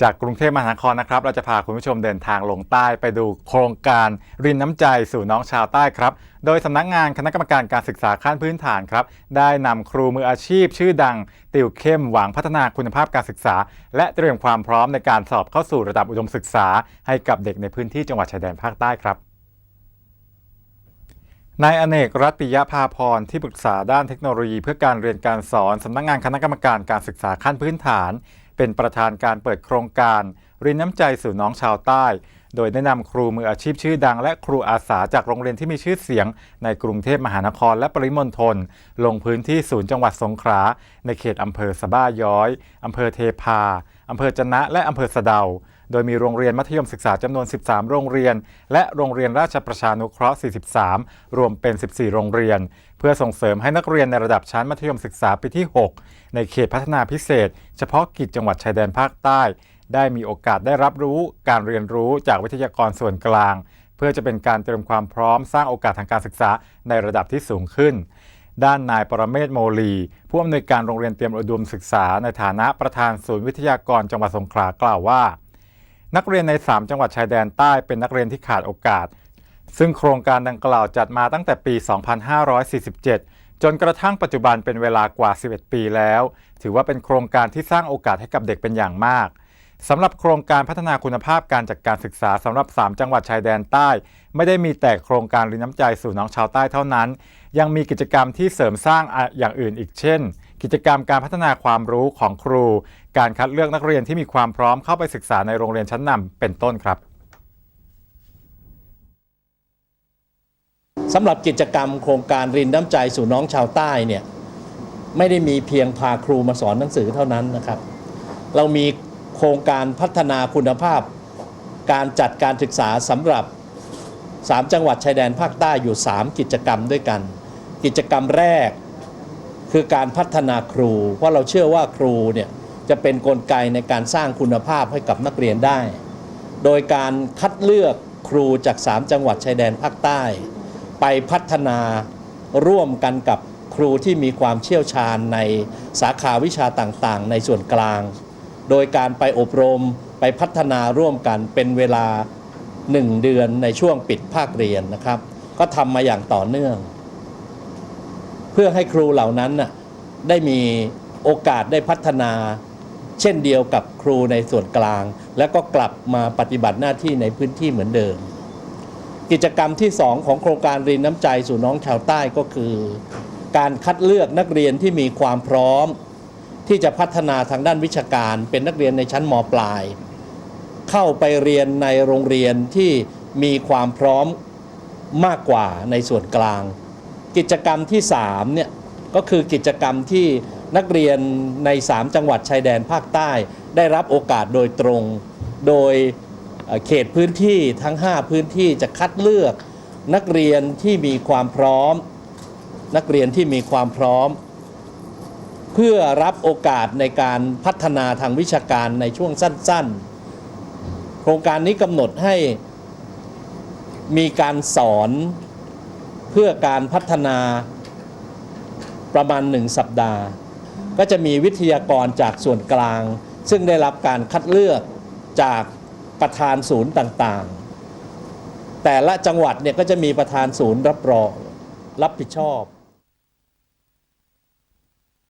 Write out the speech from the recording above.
จากกรุงเทพมหานครนะครับ เราจะพาคุณผู้ชมเดินทางลงใต้ไปดูโครงการรินน้ำใจสู่น้องชาวใต้ครับ โดยสำนักงานคณะกรรมการการศึกษาขั้นพื้นฐานครับ ได้นำครูมืออาชีพชื่อดัง ติวเข้มหวังพัฒนาคุณภาพการศึกษา และเตรียมความพร้อมในการสอบเข้าสู่ระดับอุดมศึกษา ให้กับเด็กในพื้นที่จังหวัดชายแดนภาคใต้ครับนายอเนกรัตติยภาพรที่ปรึกษาด้านเทคโนโลยีเพื่อการเรียนการสอนสำนักงานคณะกรรมการการศึกษาขั้นพื้นฐาน เป็นประธานการเปิดโครงการ รินน้ำใจสู่น้องชาวใต้ โดยแนะนำครูมืออาชีพชื่อดัง และครูอาสาจากโรงเรียนที่มีชื่อเสียง ในกรุงเทพมหานครและปริมณฑลลงพื้นที่ศูนย์จังหวัดสงขลาในเขตอำเภอสะบ้าย้อยอำเภอเทพาอำเภอจะนะและอำเภอสะเดา โดยมีโรงเรียนมัธยมศึกษาจำนวน 13 โรงเรียน และโรงเรียนราชประชานุเคราะห์ 43 รวมเป็น 14 โรงเรียน เพื่อส่งเสริมให้นักเรียนในระดับชั้นมัธยมศึกษาปีที่ 6 ในเขตพัฒนาพิเศษ เฉพาะกิจจังหวัดชายแดนภาคใต้ ได้มีโอกาสได้รับรู้การเรียนรู้จากวิทยากรส่วนกลาง เพื่อจะเป็นการเตรียมความพร้อมสร้างโอกาสทางการศึกษาในระดับที่สูงขึ้นด้านนายปรเมศโมลี ผู้อำนวยการโรงเรียนเตรียมอุดมศึกษาในฐานะประธานศูนย์วิทยากรจังหวัดสงขลากล่าวว่า นักเรียนใน 3 จังหวัดชายแดนใต้เป็นนักเรียนที่ขาดโอกาส ซึ่งโครงการดังกล่าวจัดมาตั้งแต่ปี 2547 จนกระทั่งปัจจุบันเป็นเวลากว่า 11 ปีแล้ว ถือว่าเป็นโครงการที่สร้างโอกาสให้กับเด็กเป็นอย่างมากสำหรับโครงการพัฒนาคุณภาพการจัดการศึกษาสำหรับ 3 จังหวัดชายแดนใต้ ไม่ได้มีแต่โครงการรินน้ำใจสู่น้องชาวใต้เท่านั้น ยังมีกิจกรรมที่เสริมสร้างอย่างอื่นอีกเช่น กิจกรรมการพัฒนาความรู้ของครู การคัดเลือกนักเรียนที่มีความพร้อมเข้าไปศึกษาในโรงเรียนชั้นนำเป็นต้นครับสำหรับกิจกรรมโครงการรินน้ำใจสู่น้องชาวใต้เนี่ยไม่ได้มีเพียงพาครูมาสอนหนังสือเท่านั้นนะครับ เรามีโครงการพัฒนาคุณภาพ การจัดการศึกษาสำหรับ 3 จังหวัดชายแดนภาคใต้อยู่ 3 กิจกรรมด้วยกัน กิจกรรมแรก คือการพัฒนาครู เพราะเราเชื่อว่าครูเนี่ยจะเป็นนกลไกในการสร้างคุณภาพให้กับนักเรียนได้ โดยการคัดเลือกครูจาก 3 จังหวัดชายแดนภาคใต้ ไปพัฒนาร่วมกันกับครูที่มีความเชี่ยวชาญในสาขาวิชาต่างๆ ในส่วนกลาง โดยการไปอบรมไปพัฒนาร่วมกันเป็นเวลา 1 เดือนในช่วงปิดภาคเรียนนะครับ ก็ทำมาอย่างต่อเนื่อง เพื่อให้ครูเหล่านั้นน่ะได้มีโอกาสได้พัฒนา เช่นเดียวกับครูในส่วนกลาง แล้วก็กลับมาปฏิบัติหน้าที่ในพื้นที่เหมือนเดิม กิจกรรมที่ 2 ของโครงการเรียนน้ำใจสู่น้องชาวใต้ก็คือ การคัดเลือกนักเรียนที่มีความพร้อม ที่จะพัฒนาทางด้านวิชาการ เป็นนักเรียนในชั้นมปลาย เข้าไปเรียนในโรงเรียนที่มีความพร้อมมากกว่าในส่วนกลาง กิจกรรมที่3เนี่ยก็คือกิจกรรมที่นักเรียนใน 3 จังหวัดชายแดนภาคใต้ ได้รับโอกาสโดยตรง โดยเขตพื้นที่ทั้ง 5 พื้นที่จะคัดเลือกนักเรียนที่มีความพร้อม นักเรียนที่มีความพร้อม เพื่อรับโอกาสในการพัฒนาทางวิชาการในช่วงสั้น ๆ โครงการนี้กำหนดให้มีการสอน พื่อการพัฒนาประมาณหนึ่งสัปดาห์ ก็จะมีวิทยากรจากส่วนกลาง ซึ่งได้รับการคัดเลือกจากประธานศูนย์ต่างๆ แต่ละจังหวัดเนี่ยก็จะมีประธานศูนย์รับรองรับผิดชอบ